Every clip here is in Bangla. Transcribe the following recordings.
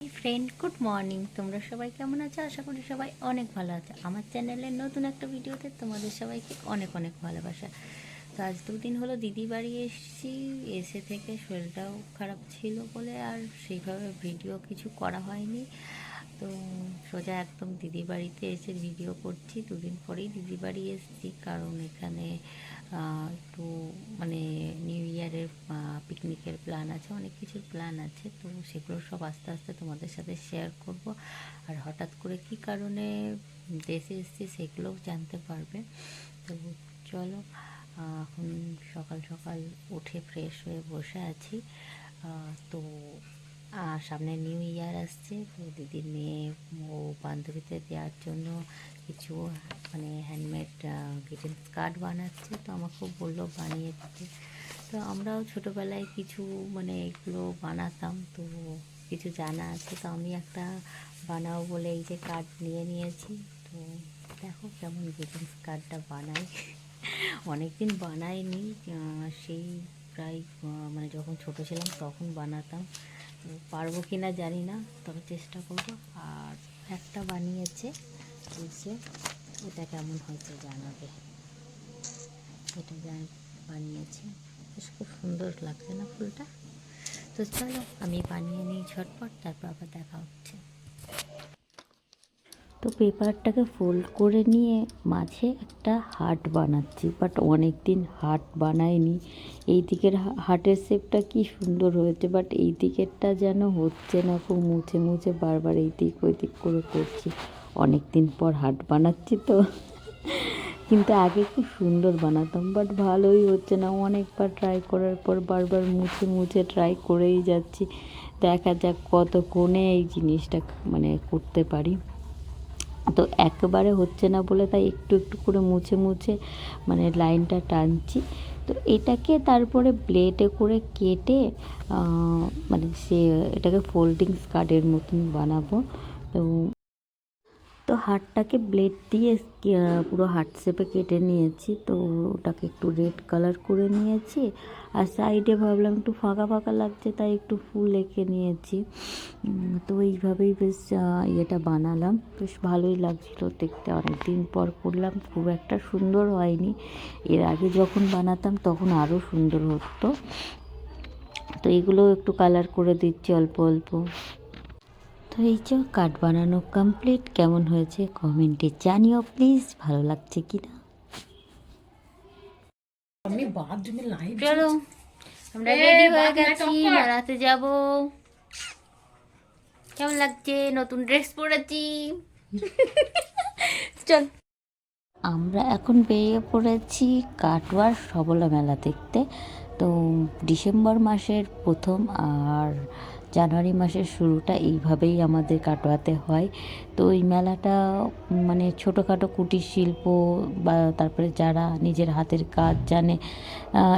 ফ্রেন্ড গুড মর্নিং তোমরা সবাই কেমন আছো? আশা করি সবাই অনেক ভালো আছো। আমার চ্যানেলে নতুন একটা ভিডিওতে তোমাদের সবাইকে অনেক অনেক ভালোবাসা। তো আজ দুদিন হলো দিদি বাড়ি এসেছি। এসে থেকে শরীরটাও খারাপ ছিল বলে আর সেইভাবে ভিডিও কিছু করা হয়নি। তো সোজা একদম দিদি বাড়িতে এসে ভিডিও করছি। দুদিন পরেই দিদি বাড়ি এসেছি, কারণ এখানে একটু মানে নিউ ইয়ারের পিকনিকের প্ল্যান আছে, অনেক কিছুর প্ল্যান আছে। তো সেগুলো সব আস্তে আস্তে তোমাদের সাথে শেয়ার করব। আর হঠাৎ করে কি কারণে দেশে এসেছি সেগুলোও জানতে পারবে। তো চলো এখন সকাল সকাল উঠে ফ্রেশ হয়ে বসে আছি। তো আর সামনে নিউ ইয়ার আসছে, তো দিদির মেয়ে ও বান্ধবীদের দেওয়ার জন্য কিছু মানে হ্যান্ডমেড গ্রিটিংস কার্ড বানাচ্ছে। তো আমাকেও বলল বানিয়ে দিতে। তো আমরাও ছোটোবেলায় কিছু মানে এগুলো বানাতাম, তো কিছু জানা আছে। তো আমি একটা বানাবো বলে এই যে কার্ড নিয়ে নিয়েছি। তো দেখো কেমন গ্রিটিংস কার্ডটা বানাই। অনেক দিন বানাইনি সেই প্রায় মানে যখন ছোট ছিলাম তখন বানাতাম। পারব কি না জানি না, তবে চেষ্টা করব। আর একটা বানিয়েছে যে এটা কেমন হয়েছে জানাবে। এটা বানিয়েছে। বেশ খুব সুন্দর লাগছে না ফুলটা? তো চলো, আমি বানিয়ে নিই ঝটপট, তারপর আবার দেখা হচ্ছে। তো পেপারটাকে ফোল্ড করে নিয়ে মাঝে একটা হার্ট বানাচ্ছি। বাট অনেক দিন হার্ট বানাইনি। এই দিকের হাটের শেপটা কি সুন্দর হয়েছে বাট এই দিকেরটা যেন হচ্ছে না, খুব মুছে মুছে বারবার এই দিক ওই দিক করে করছি। অনেক দিন পর হার্ট বানাচ্ছি তো। কিন্তু আগে খুব সুন্দর বানাতাম বাট ভালোই হচ্ছে না। অনেকবার ট্রাই করার পর বারবার মুছে মুছে ট্রাই করেই যাচ্ছি। দেখা যাক কতক্ষণে এই জিনিসটা মানে করতে পারি। তো একেবারে হচ্ছে না বলে তাই একটু একটু করে মুছে মুছে মানে লাইনটা টানছি। তো এটাকে তারপরে ব্লেডে করে কেটে মানে সে এটাকে ফোল্ডিং স্কার্টের মতন বানাবো। তো তো হাটটাকে ব্লেড দিয়ে পুরো হার্ট শেপে কেটে নিয়েছি। তো ওটাকে একটু রেড কালার করে নিয়েছি। আর সাইডে ভাবলাম একটু ফাঁকা ফাঁকা লাগছে, তাই একটু ফুল এঁকে নিয়েছি। তো এইভাবেই বেশ ইয়েটা বানালাম। বেশ ভালোই লাগছিল দেখতে। অনেক দিন পর করলাম, খুব একটা সুন্দর হয়নি। এর আগে যখন বানাতাম তখন আরও সুন্দর হতো। তো এগুলো একটু কালার করে দিচ্ছি অল্প অল্প। তো এই যে কাঠ বানানো কমপ্লিট কেমন হয়েছে কমেন্টে জানিও প্লিজ ভালো লাগছে কি না? চলো আমরা রেডি হয়ে গেছি মেলাতে যাব। কেমন লাগছে? নতুন ড্রেস পরেছি। চল। আমরা এখন বেরিয়ে পড়েছি কাটোয়ার সবলা মেলা দেখতে। তো ডিসেম্বর মাসের প্রথম আর জানুয়ারি মাসের শুরুটা এইভাবেই আমাদের কাটোয়াতে হয়। তো এই মেলাটা মানে ছোটোখাটো কুটির শিল্প বা তারপরে যারা নিজের হাতের কাজ জানে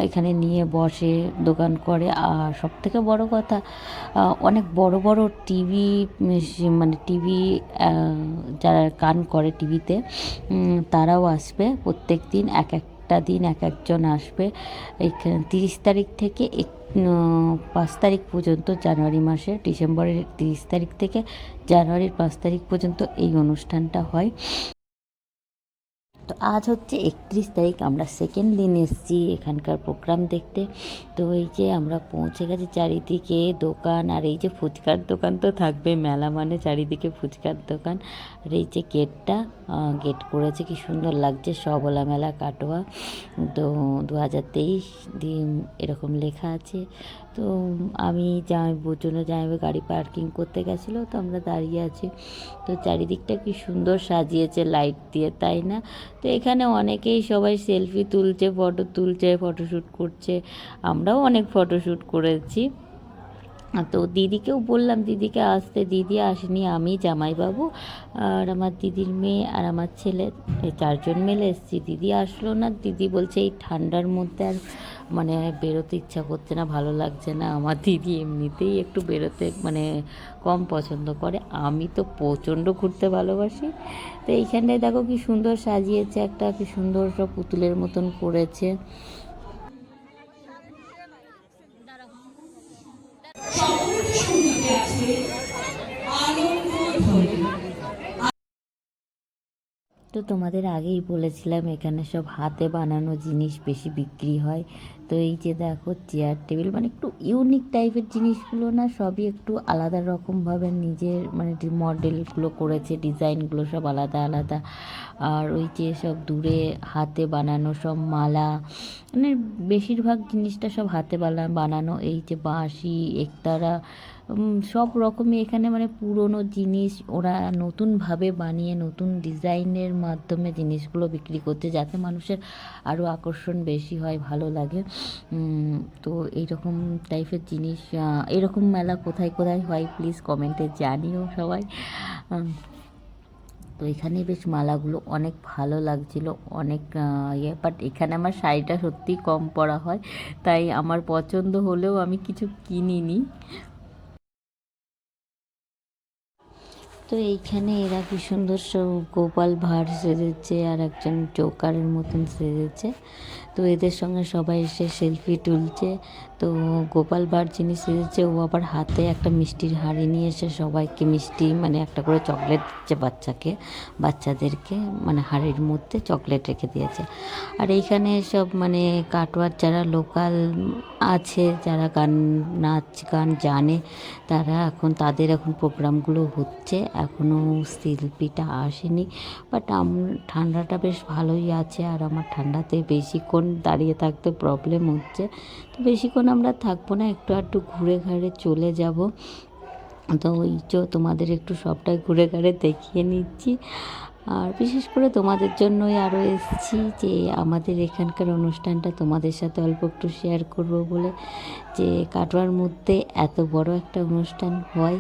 এখানে নিয়ে বসে, দোকান করে। আর সব থেকে বড় কথা অনেক বড় বড় টিভি মানে টিভি যারা গান করে টিভিতে তারাও আসবে প্রত্যেক দিন। এক একটা দিন এক একজন আসবে। এখানে তিরিশ তারিখ থেকে এক পাঁচ তারিখ পর্যন্ত জানুয়ারি মাসে ডিসেম্বরের তিরিশ তারিখ থেকে জানুয়ারির পাঁচ তারিখ পর্যন্ত এই অনুষ্ঠানটা হয়। তো আজ হচ্ছে একত্রিশ তারিখ, আমরা সেকেন্ড দিন এসেছি এখানকার প্রোগ্রাম দেখতে। তো এই যে আমরা পৌঁছে গেছি চারিদিকে দোকান, আর এই যে ফুচকার দোকান তো থাকবে, মেলা মানে চারিদিকে ফুচকার দোকান। আর এই যে গেটটা গেট করেছে, কি সুন্দর লাগছে সবলা মেলা কাটোয়া। তো দু হাজার তেইশ দিন এরকম লেখা আছে। তো আমি যাই জন্য যাই গাড়ি পার্কিং করতে গেছিল, তো আমরা দাঁড়িয়ে আছি। তো চারিদিকটা কি সুন্দর সাজিয়েছে লাইট দিয়ে, তাই না? তো এখানে অনেকেই সবাই সেলফি তুলছে ফটো তুলছে ফটোশ্যুট করছে। আমরাও অনেক ফটোশ্যুট করেছি। তো দিদিকেও বললাম, দিদিকে আসতে, দিদি আসেনি, আমি জামাইবাবু আর আমার দিদির মেয়ে আর আমার ছেলে। চারজন মিলে এসেছি। দিদি আসলো না, দিদি বলছে, এই ঠান্ডার মধ্যে আর মানে বেরোতে ইচ্ছা করছে না, ভালো লাগছে না। আমার দিদি এমনিতেই একটু বেরোতে মানে কম পছন্দ করে। আমি তো প্রচণ্ড ঘুরতে ভালোবাসি। তো এইখানটায় দেখো কি সুন্দর সাজিয়েছে একটা, কি সুন্দর সব পুতুলের মতন করেছে। তো তোমাদের আগেই বলেছিলাম, এখানে সব হাতে বানানো জিনিস বেশি বিক্রি হয়। তো এই যে দেখো চেয়ার টেবিল মানে একটু ইউনিক টাইপের জিনিসগুলো না, সবই একটু আলাদা রকমভাবে নিজের মানে মডেলগুলো করেছে ডিজাইনগুলো সব আলাদা আলাদা। আর ওই যে সব দূরে হাতে বানানো সব মালা মানে বেশিরভাগ জিনিসটা সব হাতে বানা, বানানো। এই যে বাঁশি, একতারা সব রকমই এখানে মানে পুরনো জিনিস, ওরা নতুনভাবে বানিয়ে নতুন ডিজাইনের মাধ্যমে জিনিসগুলো বিক্রি করছে যাতে মানুষের আরও আকর্ষণ বেশি হয়, ভালো লাগে। তো এইরকম টাইপের জিনিস এরকম মেলা কোথায় কোথায় হয় প্লিজ কমেন্টে জানিও সবাই। তো এখানে বেশ মালাগুলো অনেক ভালো লাগছিল, অনেক ইয়ে বাট এখানে আমার শাড়িটা সত্যিই কম পরা হয়, তাই আমার পছন্দ হলেও আমি কিছু কিনিনি। তো এইখানে এরা কি সুন্দর সব গোপাল ভাঁড় সেজেছে আর একজন জোকারের মতন সেজেছে। তো এদের সঙ্গে সবাই এসে সেলফি তুলছে। তো গোপাল ভাঁড় যিনি সেজেছে, ও আবার হাতে একটা মিষ্টির হাঁড়ি নিয়ে এসে সবাইকে মিষ্টি মানে একটা করে চকলেট দিচ্ছে বাচ্চাকে, বাচ্চাদেরকে মানে হাঁড়ির মধ্যে চকলেট রেখে দিয়েছে। আর এইখানে সব মানে কাটোয়ার যারা লোকাল আছে, যারা গান, নাচ, গান জানে, তারা এখন, তাদের এখন প্রোগ্রামগুলো হচ্ছে। এখনও শিল্পীটা আসেনি বাট আম, ঠান্ডাটা বেশ ভালোই আছে, আর আমার ঠান্ডাতে বেশিক্ষণ দাঁড়িয়ে থাকতে প্রবলেম হচ্ছে। তো বেশিক্ষণ আমরা থাকব না, একটু একটু ঘুরে ঘাড়ে চলে যাব। তো ওই চ তোমাদের একটু সবটাই ঘুরে ঘাড়ে দেখিয়ে নিচ্ছি। আর বিশেষ করে তোমাদের জন্যই আরও এসেছি যে আমাদের এখানকার অনুষ্ঠানটা তোমাদের সাথে অল্প একটু শেয়ার করব বলে, যে কাটোয়ার মধ্যে এত বড় একটা অনুষ্ঠান হয়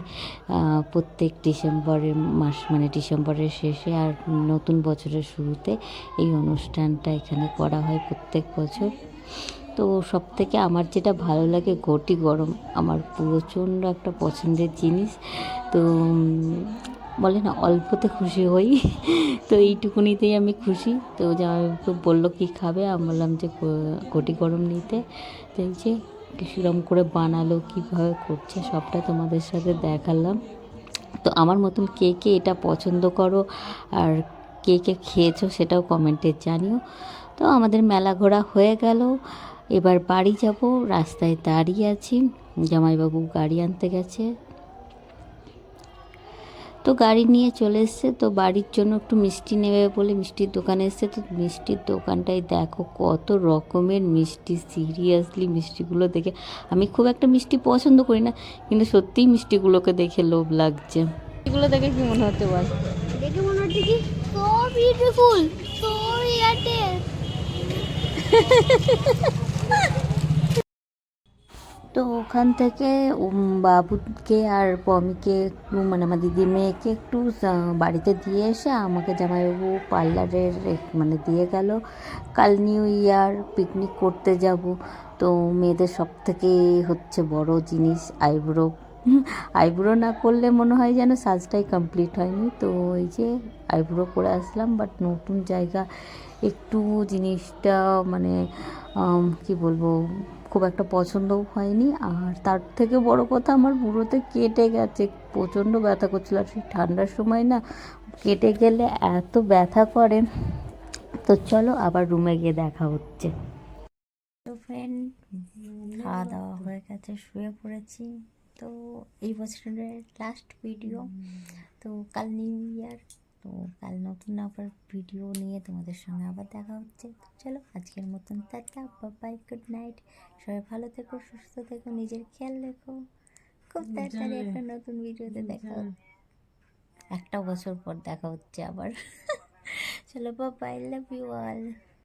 প্রত্যেক ডিসেম্বরের মাস মানে ডিসেম্বরের শেষে আর নতুন বছরের শুরুতে এই অনুষ্ঠানটা এখানে করা হয় প্রত্যেক বছর। তো সব থেকে আমার যেটা ভালো লাগে, ঘটি গরম, আমার প্রচণ্ড একটা পছন্দের জিনিস। তো বলে না, অল্পতে খুশি হই। তো এইটুকুনিতেই আমি খুশি। তো জামাইবাবু বলল, কি খাবে? আমি বললাম যে গ- ঘটি গরম নিতে? তো এই যে কিরম করে বানালো, কীভাবে করছে, সবটা তোমাদের সাথে দেখালাম। তো আমার মতন কে কে এটা পছন্দ করো আর কে কে খেয়েছো সেটাও কমেন্টে জানিও। তো আমাদের মেলা ঘোরা হয়ে গেল। এবার বাড়ি যাব, রাস্তায় দাঁড়িয়ে আছি। জামাইবাবু গাড়ি আনতে গেছে। তো গাড়ি নিয়ে চলে এসছে তো বাড়ির জন্য একটু মিষ্টি নেবে বলে মিষ্টির দোকানে এসছে। তো মিষ্টির দোকানটায় দেখো কত রকমের মিষ্টি সিরিয়াসলি মিষ্টিগুলো দেখে। আমি খুব একটা মিষ্টি পছন্দ করি না কিন্তু সত্যিই মিষ্টিগুলোকে দেখে লোভ লাগছে। এগুলো দেখে কি মনে হতে পারে দেখে মনে হচ্ছে কি সো বিউটিফুল সো তো ওখান থেকে বাবুকে আর পমিকে একটু মানে আমার দিদির মেয়েকে একটু বাড়িতে দিয়ে এসে আমাকে জামাইবাবু পার্লারের মানে দিয়ে গেল। কাল নিউ ইয়ার, পিকনিক করতে যাব। তো মেয়েদের সব থেকে হচ্ছে বড় জিনিস, আইব্রো। আইব্রো না করলে মনে হয় যেন সাজটাই কমপ্লিট হয়নি। তো ওই যে আইব্রো করে আসলাম, বাট নতুন জায়গা, একটু জিনিসটা মানে কি বলব খুব একটা পছন্দও হয়নি। আর তার থেকে বড় কথা, আমার বুড়োতে কেটে গেছে, প্রচণ্ড ব্যথা করছিল। আর সেই ঠান্ডার সময় না, কেটে গেলে এত ব্যথা করে। তো চলো আবার রুমে গিয়ে দেখা হচ্ছে। তো ফ্রেন্ড খাওয়া দাওয়া হয়ে গেছে, শুয়ে পড়েছি। তো এই বছরের লাস্ট ভিডিও তো কাল নিউ ইয়ার তো কাল নতুন আবার ভিডিও নিয়ে তোমাদের সঙ্গে আবার দেখা হচ্ছে। চলো আজকের মতন টাটা বাই গুড নাইট সবাই ভালো থেকো সুস্থ থেকো নিজের খেয়াল রেখো। খুব তাড়াতাড়ি একটা নতুন ভিডিওতে দেখা একটা বছর পর দেখা হচ্ছে আবার। চলো বাই লাভ ইউ অল